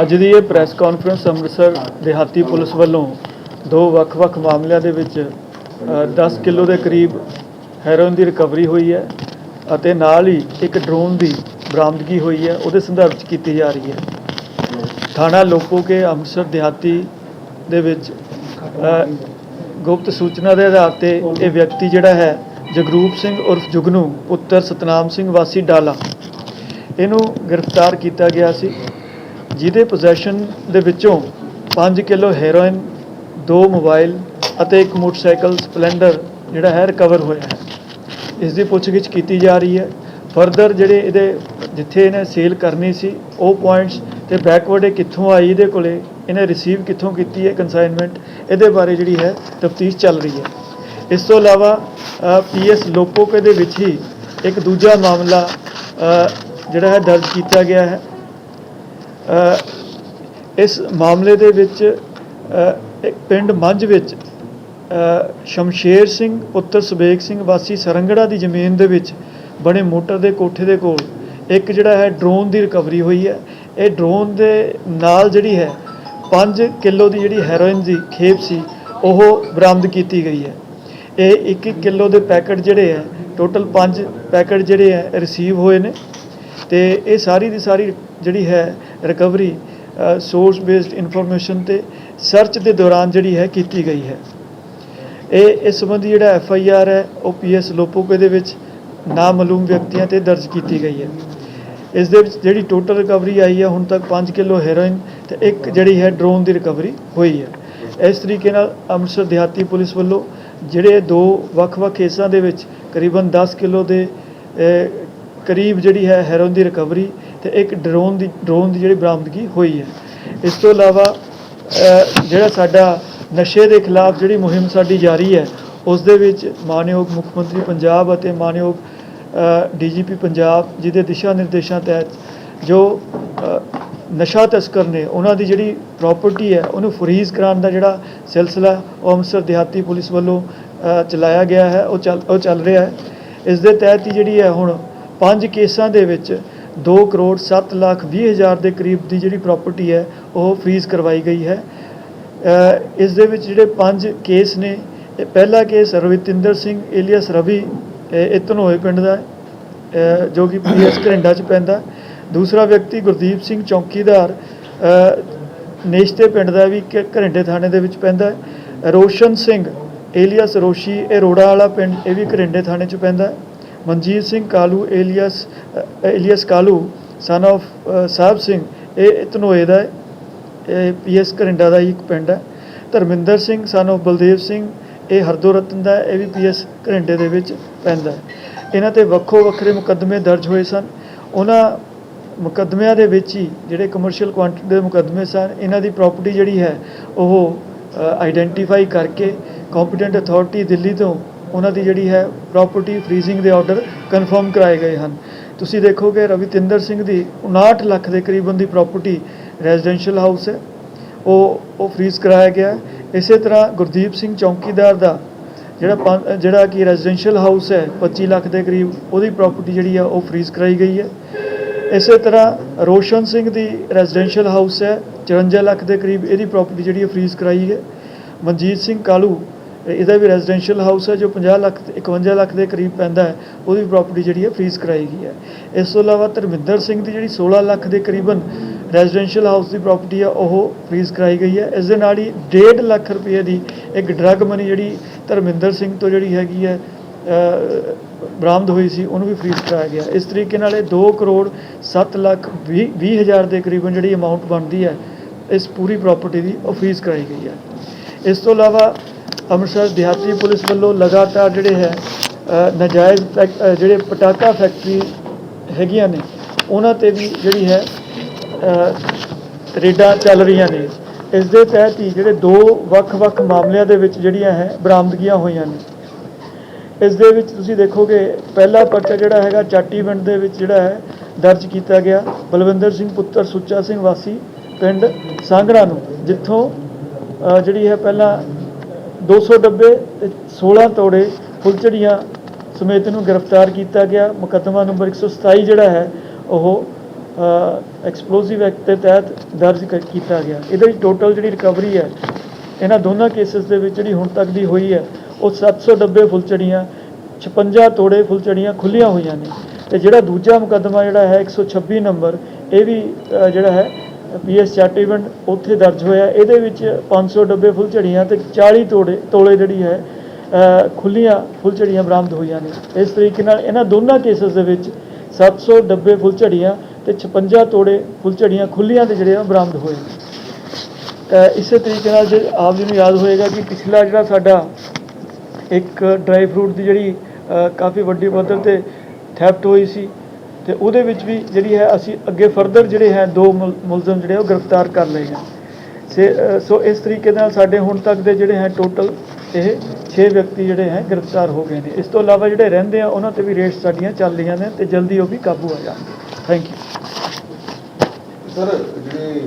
ਅੱਜ ਦੀ ਇਹ press conference Amritsar ਦਿਹਾਤੀ ਪੁਲਿਸ ਵੱਲੋਂ ਦੋ ਵੱਖ-ਵੱਖ ਮਾਮਲਿਆਂ ਦੇ ਵਿੱਚ ਅ, 10 ਕਿਲੋ ਦੇ ਕਰੀਬ ਹੈਰੋਇਨ ਦੀ ਰਿਕਵਰੀ ਹੋਈ ਹੈ ਅਤੇ ਨਾਲ ਹੀ ਇੱਕ ਡਰੋਨ ਦੀ ਬਰਾਮਦਗੀ ਹੋਈ ਹੈ ਉਹਦੇ ਸੰਦਰਭ 'ਚ ਕੀਤੀ ਜਾ ਰਹੀ ਹੈ। ਥਾਣਾ ਲੋਪੋਕੇ ਅੰਮ੍ਰਿਤਸਰ ਦਿਹਾਤੀ ਦੇ ਵਿੱਚ ਗੁਪਤ ਸੂਚਨਾ ਦੇ ਆਧਾਰ ਤੇ ਇਹ ਵਿਅਕਤੀ ਜਿਹੜਾ ਹੈ ਜਗਰੂਪ ਸਿੰਘ ਉਰਫ ਜੁਗਨੂ ਪੁੱਤਰ ਸਤਨਾਮ ਸਿੰਘ ਵਾਸੀ ਡਾਲਾ। ਇਹਨੂੰ ਗ੍ਰਿਫਤਾਰ ਕੀਤਾ ਗਿਆ ਸੀ। ਜਿਹਦੇ ਪੋਜੈਸ਼ਨ ਦੇ ਵਿੱਚੋਂ 5 ਕਿਲੋ ਹੈਰੋਇਨ ਦੋ ਮੋਬਾਈਲ ਅਤੇ ਇੱਕ ਮੋਟਰਸਾਈਕਲ ਸਪਲੈਂਡਰ ਜਿਹੜਾ ਹੈ ਰਿਕਵਰ ਹੋਇਆ ਹੈ। ਇਸ ਦੀ ਪੁੱਛਗਿੱਛ ਕੀਤੀ ਜਾ ਰਹੀ ਹੈ। ਫਰਦਰ ਜਿਹੜੇ ਇਹਦੇ ਜਿੱਥੇ ਇਹਨੇ ਸੇਲ ਕਰਨੀ ਸੀ, ਉਹ ਪੁਆਇੰਟਸ ਤੇ ਬੈਕਵਰਡ ਇਹ ਕਿੱਥੋਂ ਆਈ, ਇਹਦੇ ਕੋਲੇ ਇਹਨੇ ਰਿਸੀਵ ਕਿੱਥੋਂ ਕੀਤੀ ਹੈ ਕਨਸਾਈਨਮੈਂਟ ਇਹਦੇ ਬਾਰੇ ਜਿਹੜੀ ਹੈ ਤਫਤੀਸ਼ ਚੱਲ ਰਹੀ ਹੈ। ਇਸ ਤੋਂ ਇਲਾਵਾ ਪੀਐਸ ਲੋਪੋਕੇ ਦੇ ਵਿੱਚ ਹੀ ਇੱਕ ਦੂਜਾ ਮਾਮਲਾ ਜਿਹੜਾ ਹੈ ਦਰਜ ਕੀਤਾ ਗਿਆ ਹੈ। ਇਸ ਮਾਮਲੇ ਦੇ ਵਿੱਚ ਇੱਕ ਪਿੰਡ ਮੰਝ ਵਿੱਚ ਸ਼ਮਸ਼ੇਰ ਸਿੰਘ, ਪੁੱਤਰ ਸੁਬੇਗ ਸਿੰਘ ਵਾਸੀ ਸਰੰਗੜਾ ਦੀ ਜ਼ਮੀਨ ਦੇ ਵਿੱਚ ਬਣੇ ਮੋਟਰ ਦੇ ਕੋਠੇ ਦੇ ਕੋਲ ਇੱਕ ਜਿਹੜਾ ਹੈ ਡਰੋਨ ਦੀ ਰਿਕਵਰੀ ਹੋਈ ਹੈ। ਇਹ ਡਰੋਨ ਦੇ ਨਾਲ ਜਿਹੜੀ ਹੈ 5 ਕਿਲੋ ਦੀ ਜਿਹੜੀ ਹੈਰੋਇਨ ਦੀ ਖੇਪ ਸੀ, ਉਹ ਬਰਾਮਦ ਕੀਤੀ ਗਈ ਹੈ। ਇਹ 1-1 ਕਿਲੋ ਦੇ ਪੈਕਟ ਜਿਹੜੇ ਹੈ, ਟੋਟਲ 5 ਪੈਕਟ ਜਿਹੜੇ ਹੈ ਰਿਸੀਵ ਹੋਏ ਨੇ। ਤੇ ਇਹ ਸਾਰੀ ਦੀ ਸਾਰੀ ਜਿਹੜੀ ਹੈ ਰਿਕਵਰੀ ਸੋਰਸ ਬੇਸਡ ਇਨਫੋਰਮੇਸ਼ਨ ਤੇ ਸਰਚ ਦੇ ਦੌਰਾਨ ਜਿਹੜੀ ਹੈ ਕੀਤੀ ਗਈ ਹੈ। ਇਹ, ਇਸ ਸੰਬੰਧੀ ਜਿਹੜਾ ਐਫ ਆਈ ਆਰ ਹੈ, ਉਹ ਪੀ ਐਸ ਲੋਪੋਕੇ ਦੇ ਵਿੱਚ ਨਾਮਾਲੂਮ ਵਿਅਕਤੀਆਂ ਤੇ ਦਰਜ ਕੀਤੀ ਗਈ ਹੈ। ਇਸ ਦੇ ਵਿੱਚ ਜਿਹੜੀ ਟੋਟਲ ਰਿਕਵਰੀ ਆਈ ਹੈ, ਹੁਣ ਤੱਕ 5 ਕਿਲੋ ਹੈਰੋਇਨ ਤੇ ਇੱਕ ਜਿਹੜੀ ਹੈ ਡਰੋਨ ਦੀ ਰਿਕਵਰੀ ਹੋਈ ਹੈ। ਇਸ ਤਰੀਕੇ ਨਾਲ ਅੰਮ੍ਰਿਤਸਰ ਦਿਹਾਤੀ ਪੁਲਿਸ ਵੱਲੋਂ ਜਿਹੜੇ ਦੋ ਵੱਖ-ਵੱਖ ਕੇਸਾਂ ਦੇ ਵਿੱਚ ਕਰੀਬਨ 10 ਕਿਲੋ ਦੇ ਕਰੀਬ ਜਿਹੜੀ ਹੈ ਹੈਰੋਨ ਦੀ ਰਿਕਵਰੀ ਤੇ ਇੱਕ ਡਰੋਨ ਦੀ ਡਰੋਨ ਦੀ ਜਿਹੜੀ ਬਰਾਮਦਗੀ ਹੋਈ ਹੈ। ਇਸ ਤੋਂ ਇਲਾਵਾ ਜਿਹੜਾ ਸਾਡਾ ਨਸ਼ੇ ਦੇ ਖਿਲਾਫ ਜਿਹੜੀ ਮੁਹਿੰਮ ਸਾਡੀ ਜਾਰੀ ਹੈ, ਉਸ ਦੇ ਵਿੱਚ ਮਾਨਯੋਗ ਮੁੱਖ ਮੰਤਰੀ ਪੰਜਾਬ ਅਤੇ ਮਾਨਯੋਗ ਡੀਜੀਪੀ ਪੰਜਾਬ ਜਿਹਦੇ ਦਿਸ਼ਾ ਨਿਰਦੇਸ਼ਾਂ ਤਹਿਤ ਜੋ ਨਸ਼ਾ ਤਸਕਰ ਨੇ, ਉਹਨਾਂ ਦੀ ਜਿਹੜੀ ਪ੍ਰਾਪਰਟੀ ਹੈ, ਉਹਨੂੰ ਫਰੀਜ਼ ਕਰਾਉਣ ਦਾ ਜਿਹੜਾ ਸਿਲਸਿਲਾ ਉਹ ਅੰਮ੍ਰਿਤਸਰ ਦਿਹਾਤੀ ਪੁਲਿਸ ਵੱਲੋਂ ਚਲਾਇਆ ਗਿਆ ਹੈ, ਉਹ ਚੱਲ ਉਹ ਚੱਲ ਰਿਹਾ ਹੈ। ਇਸ ਦੇ ਤਹਿਤ ਹੀ ਜਿਹੜੀ ਹੈ ਹੁਣ ਪੰਜ ਕੇਸਾਂ ਦੇ ਵਿੱਚ 2 ਕਰੋੜ 7 ਲੱਖ 20 ਹਜ਼ਾਰ ਦੇ ਕਰੀਬ ਦੀ ਜਿਹੜੀ ਪ੍ਰਾਪਰਟੀ ਹੈ, ਉਹ ਫਰੀਜ਼ ਕਰਵਾਈ ਗਈ ਹੈ। ਇਸ ਦੇ ਵਿੱਚ ਜਿਹੜੇ ਪੰਜ ਕੇਸ ਨੇ, ਇਹ ਪਹਿਲਾ ਕੇਸ ਰਵਿਤਿੰਦਰ ਸਿੰਘ ਏਲੀਅਸ ਰਵੀ, ਇਹ ਧਨੋਏ ਪਿੰਡ ਦਾ ਜੋ ਕਿ ਪੀਐਸ ਘਰਿੰਡਾ ਚ ਪੈਂਦਾ। ਦੂਸਰਾ ਵਿਅਕਤੀ ਗੁਰਦੀਪ ਸਿੰਘ ਚੌਕੀਦਾਰ ਨੇਸ਼ਤੇ ਪਿੰਡ ਦਾ ਵੀ ਘਰਿੰਡੇ ਥਾਣੇ ਦੇ ਵਿੱਚ ਪੈਂਦਾ ਰੋਸ਼ਨ ਸਿੰਘ ਏਲੀਅਸ ਰੋਸ਼ੀ, ਇਹ ਰੋੜਾ ਵਾਲਾ ਪਿੰਡ, ਇਹ ਵੀ ਘਰਿੰਡੇ ਥਾਣੇ ਚ ਪੈਂਦਾ Manjit Singh Kalu, alias alias Kalu son of Sahib Singh, ਇਹ ਧਨੋਏ ਦਾ ਹੈ ਇਹ ਪੀਐਸ ਘਰਿੰਡਾ ਦਾ ਹੀ ਇੱਕ ਪਿੰਡ ਹੈ। ਧਰਮਿੰਦਰ ਸਿੰਘ ਸਨ of ਬਲਦੇਵ ਸਿੰਘ, ਇਹ ਹਰਦੋ ਰਤਨ ਦਾ, ਇਹ ਵੀ ਪੀਐਸ ਘਰਿੰਡੇ ਦੇ ਵਿੱਚ ਪੈਂਦਾ ਇਹਨਾਂ ਤੇ ਵੱਖੋ ਵੱਖਰੇ ਮੁਕੱਦਮੇ ਦਰਜ ਹੋਏ ਸਨ। ਉਹਨਾਂ ਮੁਕੱਦਮਿਆਂ ਦੇ ਵਿੱਚ ਹੀ ਜਿਹੜੇ ਕਮਰਸ਼ੀਅਲ ਕੁਆਂਟੀਟੀ ਦੇ ਮੁਕੱਦਮੇ ਸਨ, ਇਹਨਾਂ ਦੀ ਪ੍ਰਾਪਰਟੀ ਜਿਹੜੀ ਹੈ, ਉਹ ਆਈਡੈਂਟੀਫਾਈ ਕਰਕੇ ਕੰਪੀਟੈਂਟ ਅਥਾਰਟੀ ਦਿੱਲੀ ਤੋਂ ਉਹਨਾਂ ਦੀ ਜਿਹੜੀ ਹੈ ਪ੍ਰਾਪਰਟੀ ਫਰੀਜ਼ਿੰਗ ਦੇ ਆਰਡਰ ਕਨਫਰਮ ਕਰਾਏ ਗਏ ਹਨ। ਤੁਸੀਂ ਦੇਖੋਗੇ ਰਵਿਤਿੰਦਰ ਸਿੰਘ ਦੀ 59 ਲੱਖ ਦੇ ਕਰੀਬਨ ਦੀ ਪ੍ਰਾਪਰਟੀ ਰੈਜ਼ੀਡੈਂਸ਼ੀਅਲ ਹਾਊਸ ਹੈ। ਉਹ ਉਹ ਫਰੀਜ਼ ਕਰਾਇਆ ਗਿਆ ਇਸੇ ਤਰ੍ਹਾਂ ਗੁਰਦੀਪ ਸਿੰਘ ਚੌਕੀਦਾਰ ਦਾ ਜਿਹੜਾ ਪੰ- ਜਿਹੜਾ ਕਿ ਰੈਜ਼ੀਡੈਂਸ਼ੀਅਲ ਹਾਊਸ ਹੈ 25 ਲੱਖ ਦੇ ਕਰੀਬ, ਉਹਦੀ ਪ੍ਰਾਪਰਟੀ ਜਿਹੜੀ ਆ ਉਹ ਫਰੀਜ਼ ਕਰਾਈ ਗਈ ਹੈ। ਇਸੇ ਤਰ੍ਹਾਂ ਰੋਸ਼ਨ ਸਿੰਘ ਦੀ ਰੈਜ਼ੀਡੈਂਸ਼ੀਅਲ ਹਾਊਸ ਹੈ 54 ਲੱਖ ਦੇ ਕਰੀਬ ਇਹਦੀ ਪ੍ਰਾਪਰਟੀ ਜਿਹੜੀ ਹੈ ਫਰੀਜ਼ ਕਰਾਈ ਹੈ। ਮਨਜੀਤ ਸਿੰਘ ਕਾਲੂ ਇਹਦਾ ਵੀ ਰੈਜ਼ੀਡੈਂਸ਼ੀਅਲ ਹਾਊਸ ਹੈ ਜੋ 50 ਲੱਖ ਤੇ 51 ਲੱਖ ਦੇ ਕਰੀਬ ਪੈਂਦਾ ਹੈ, ਉਹਦੀ ਪ੍ਰਾਪਰਟੀ ਜਿਹੜੀ ਹੈ ਫਰੀਜ਼ ਕਰਾਈ ਗਈ ਹੈ। ਇਸ ਤੋਂ ਇਲਾਵਾ ਧਰਮਿੰਦਰ ਸਿੰਘ ਦੀ ਜਿਹੜੀ 16 ਲੱਖ ਦੇ ਕਰੀਬਨ ਰੈਜ਼ੀਡੈਂਸ਼ੀਅਲ ਹਾਊਸ ਦੀ ਪ੍ਰਾਪਰਟੀ ਆ, ਉਹ ਫਰੀਜ਼ ਕਰਾਈ ਗਈ ਹੈ। ਇਸ ਦੇ ਨਾਲ ਹੀ 1.5 ਲੱਖ ਰੁਪਏ ਦੀ ਇੱਕ ਡਰੱਗ ਮਨੀ ਜਿਹੜੀ ਧਰਮਿੰਦਰ ਸਿੰਘ ਤੋਂ ਜਿਹੜੀ ਹੈਗੀ ਹੈ ਬਰਾਮਦ ਹੋਈ ਸੀ, ਉਹਨੂੰ ਵੀ ਫਰੀਜ਼ ਕਰਾਇਆ ਗਿਆ। ਇਸ ਤਰੀਕੇ ਨਾਲ ਇਹ 2 ਕਰੋੜ 7 ਲੱਖ 20 ਵੀਹ ਹਜ਼ਾਰ ਦੇ ਕਰੀਬਨ ਜਿਹੜੀ ਅਮਾਉਂਟ ਬਣਦੀ ਹੈ, ਇਸ ਪੂਰੀ ਪ੍ਰਾਪਰਟੀ ਦੀ ਉਹ ਫਰੀਜ਼ ਕਰਾਈ ਗਈ ਹੈ। ਇਸ ਤੋਂ ਇਲਾਵਾ ਅੰਮ੍ਰਿਤਸਰ ਦਿਹਾਤੀ ਪੁਲਿਸ ਵੱਲੋਂ ਲਗਾਤਾਰ ਜਿਹੜੇ ਹੈ ਅ, ਨਾਜਾਇਜ਼ ਫੈਕ- ਜਿਹੜੇ ਪਟਾਕਾ ਫੈਕਟਰੀ ਹੈਗੀਆਂ ਨੇ ਉਹਨਾਂ ਤੇ ਵੀ ਜਿਹੜੀ ਹੈ ਰੇਡਾਂ ਚੱਲ ਰਹੀਆਂ ਨੇ। ਇਸ ਦੇ ਤਹਿਤ ਹੀ ਜਿਹੜੇ ਦੋ ਵੱਖ-ਵੱਖ ਮਾਮਲਿਆਂ ਦੇ ਵਿੱਚ ਜਿਹੜੀਆਂ ਹੈ ਬਰਾਮਦਗੀਆਂ ਹੋਈਆਂ ਨੇ। ਇਸ ਦੇ ਵਿੱਚ ਤੁਸੀਂ ਦੇਖੋਗੇ ਪਹਿਲਾ ਪਰਚਾ ਜਿਹੜਾ ਹੈਗਾ ਚਾਟੀ ਪਿੰਡ ਦੇ ਵਿੱਚ ਜਿਹੜਾ ਹੈ ਦਰਜ ਕੀਤਾ ਗਿਆ। ਬਲਵਿੰਦਰ ਸਿੰਘ ਪੁੱਤਰ ਸੁੱਚਾ ਸਿੰਘ ਵਾਸੀ ਪਿੰਡ ਸਾਂਗੜਾ ਨੂੰ ਜਿੱਥੋਂ ਜਿਹੜੀ ਹੈ ਪਹਿਲਾਂ 200 ਡੱਬੇ ਤੇ 16 ਤੋੜੇ ਫੁੱਲਝੜੀਆਂ ਸਮੇਤ ਨੂੰ ਗ੍ਰਿਫਤਾਰ ਕੀਤਾ ਗਿਆ। ਮੁਕੱਦਮਾ ਨੰਬਰ 127 ਜਿਹੜਾ ਹੈ, ਉਹ ਐਕਸਪਲੋਸਿਵ ਐਕਟ ਦੇ ਤਹਿਤ ਦਰਜ ਕ- ਕੀਤਾ ਗਿਆ। ਇਹਦੇ ਵਿੱਚ ਟੋਟਲ ਜਿਹੜੀ ਰਿਕਵਰੀ ਹੈ, ਇਹਨਾਂ ਦੋਨਾਂ ਕੇਸਿਸ ਦੇ ਵਿੱਚ ਜਿਹੜੀ ਹੁਣ ਤੱਕ ਦੀ ਹੋਈ ਹੈ, ਉਹ 700 ਡੱਬੇ ਫੁੱਲਚੜੀਆਂ 56 ਤੋੜੇ ਫੁੱਲਚੜੀਆਂ ਖੁੱਲੀਆਂ ਹੋਈਆਂ ਨੇ। ਤੇ ਜਿਹੜਾ ਦੂਜਾ ਮੁਕੱਦਮਾ ਜਿਹੜਾ ਹੈ 126 ਨੰਬਰ, ਇਹ ਵੀ ਜਿਹੜਾ ਹੈ ਪੀਐਸ ਚੈਟੀਵੰਡ ਉੱਥੇ ਦਰਜ ਹੋਇਆ। ਇਹਦੇ ਵਿੱਚ 500 ਡੱਬੇ ਫੁੱਲਝੜੀਆਂ ਤੇ 40 ਤੋੜੇ ਤੋਲੇ ਜਿਹੜੀ ਹੈ ਅ, ਖੁੱਲੀਆਂ ਫੁੱਲਝੜੀਆਂ ਬਰਾਮਦ ਹੋਈਆਂ ਨੇ। ਇਸ ਤਰੀਕੇ ਨਾਲ ਇਹਨਾਂ ਦੋਨਾਂ ਕੇਸਸ ਦੇ ਵਿੱਚ 700 ਡੱਬੇ ਫੁੱਲਝੜੀਆਂ ਤੇ 56 ਤੋੜੇ ਫੁੱਲਝੜੀਆਂ ਖੁੱਲੀਆਂ ਦੇ ਜਿਹੜੇ ਆ ਬਰਾਮਦ ਹੋਏ ਨੇ। ਅ, ਇਸੇ ਤਰੀਕੇ ਨਾਲ ਜੇ ਆਪ ਜੀ ਨੂੰ ਯਾਦ ਹੋਏਗਾ ਕਿ ਪਿਛਲਾ ਜਿਹੜਾ ਸਾਡਾ ਇੱਕ ਡਰਾਈ ਫਰੂਟ ਦੀ ਜਿਹੜੀ ਕਾਫੀ ਵੱਡੀ ਪੱਧਰ ਤੇ ਥੈਫਟ ਹੋਈ ਸੀ ਤੇ ਉਹਦੇ ਵਿੱਚ ਵੀ ਜਿਹੜੀ ਹੈ ਅਸੀਂ ਅੱਗੇ ਫਰਦਰ ਜਿਹੜੇ ਹੈ ਦੋ ਮੁਲ- ਮੁਲਜ਼ਮ ਜਿਹੜੇ ਉਹ ਗ੍ਰਿਫਤਾਰ ਕਰ ਲਏ ਹੈ ਸੇ ਸੋ ਇਸ ਤਰੀਕੇ ਨਾਲ ਸਾਡੇ ਹੁਣ ਤੱਕ ਦੇ ਜਿਹੜੇ ਹੈ ਟੋਟਲ ਇਹ 6 ਵਿਅਕਤੀ ਜਿਹੜੇ ਹੈ ਗ੍ਰਿਫਤਾਰ ਹੋ ਗਏ ਨੇ। ਇਸ ਤੋਂ ਇਲਾਵਾ ਜਿਹੜੇ ਰਹਿੰਦੇ ਆ, ਉਹਨਾਂ ਤੇ ਵੀ ਰੇਟਸ ਸਾਡੀਆਂ ਚੱਲ ਰਹੀਆਂ ਨੇ ਤੇ ਜਲਦੀ ਉਹ ਵੀ ਕਾਬੂ ਆ ਜਾਣਗੇ। ਥੈਂਕ ਯੂ ਸਰ, ਜਿਹੜੇ